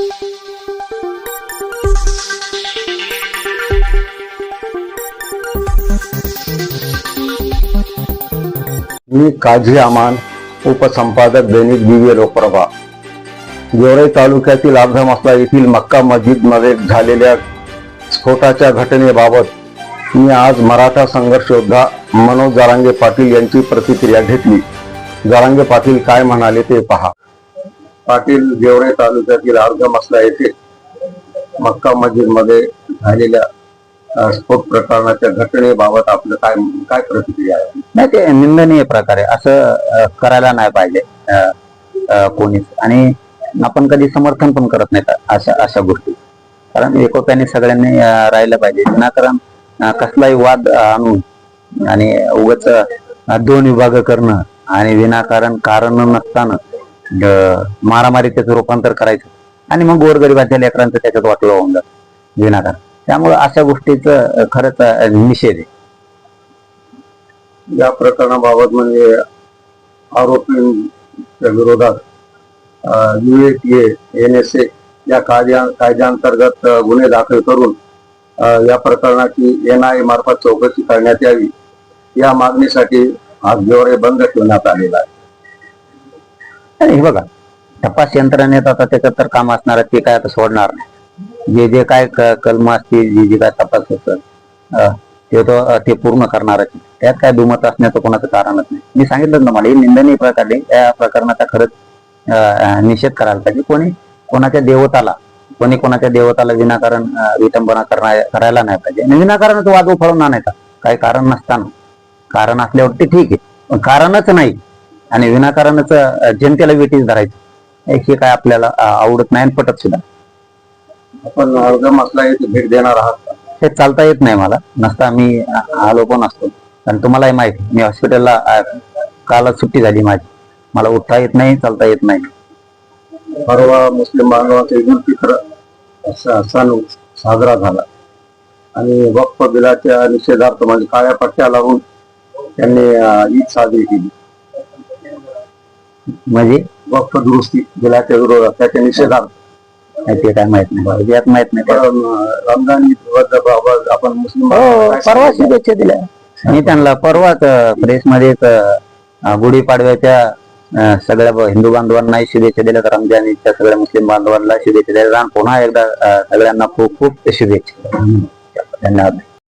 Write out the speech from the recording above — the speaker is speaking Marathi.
मी काझी अमान उपसंपादक दैनिक दिव्य लोकप्रभा. गेवराई तालुक्यातील अर्धमसला येथील मक्का मस्जिदमध्ये झालेल्या स्फोटाच्या घटनेबाबत मी आज मराठा संघर्ष योद्धा मनोज जारांगे पाटील यांची प्रतिक्रिया घेतली. जारांगे पाटील काय म्हणाले ते पहा. पाटील गेवराई तालुक्यातील अर्धमसला येथे मक्का मस्जिदमध्ये झालेल्या स्फोट प्रकरणाच्या घटनेबाबत आपलं काय काय प्रतिक्रिया आहे? नाही ते निंदनीय प्रकार आहे. असं करायला नाही पाहिजे कोणीच. आणि आपण कधी समर्थन पण करत नाही अशा अशा गोष्टी. कारण एकोप्याने सगळ्यांनी राहिलं पाहिजे. विनाकारण कसलाही वाद आणून आणि उगच दोन विभाग करणं आणि विनाकारण कारण नसताना मारामारी त्याचं रूपांतर करायचं. आणि मग गोरगरिबांच्या लेकरांचं त्याच्यात वाटलं होऊन जातं विनाकारण त्यामुळे अशा गोष्टीचं खरंच निषेध आहे. या प्रकरणाबाबत म्हणजे आरोपींच्या विरोधात युएटीए एन एस ए या कायद्या कायद्याअंतर्गत गुन्हे दाखल करून या प्रकरणाची एन आय मार्फत चौकशी करण्यात यावी. या मागणीसाठी आज गेवरे बंद ठेवण्यात आलेला आहे. नाही हे बघा. तपास यंत्रणेत आता त्याच्यात तर काम असणार ते काय आता सोडणार नाही. जे जे काय कलम असतील जे जे काय तपास होतं ते तो ते पूर्ण करणारच त्यात काय दुमत असण्याचं कोणाचं कारणच नाही. मी सांगितलं ना मला हे निंदनीय प्रकारे या प्रकरणाचा खरंच अं, निषेध करायला पाहिजे. कोणी कोणाच्या देवताला कोणी कोणाच्या देवताला विनाकारण विटंबना करणार करायला नाही पाहिजे. आणि विनाकारणच वाद उफळून आणायचा. काही कारण नसताना. कारण असल्यावर ते ठीक आहे. पण कारणच नाही. आणि विनाकारणच जनतेला वेटीस धरायचं. हे काय आपल्याला आवडत नाही पटत सुद्धा. आपण अर्ध भेट देणार आहात? हे चालता येत नाही मला. नसता मी आलो पण असतो. आणि तुम्हालाही माहिती मी हॉस्पिटलला कालच सुट्टी झाली माझी. मला उठता येत नाही चालता येत नाही. परवा मुस्लिम बांधवांचा ईद फित्र सण साजरा झाला. आणि वक्फ बिलाच्या निषेधार्थ म्हणजे काळ्या पट्ट्या लावून त्यांनी ईद साजरी केली. म्हणजे वक्फ दुरुस्ती बिलाच्या विरोधात त्याच्या निषेधार्थ. ते काय माहीत नाही. यात माहीत नाही. पण, अ, रमजान ईद आपण मुस्लिम हो काय परवा? शुभेच्छा दिल्या. मी त्यांना परवाच प्रेस मध्ये गुढीपाडव्याच्या अं, सगळ्या ब- हिंदू बांधवांनाही शुभेच्छा दिल्या. तर रमजानच्या सगळ्या मुस्लिम बांधवांना शुभेच्छा दिल्या. आणि पुन्हा एकदा अं, सगळ्यांना खूप खूप शुभेच्छा. धन्यवाद.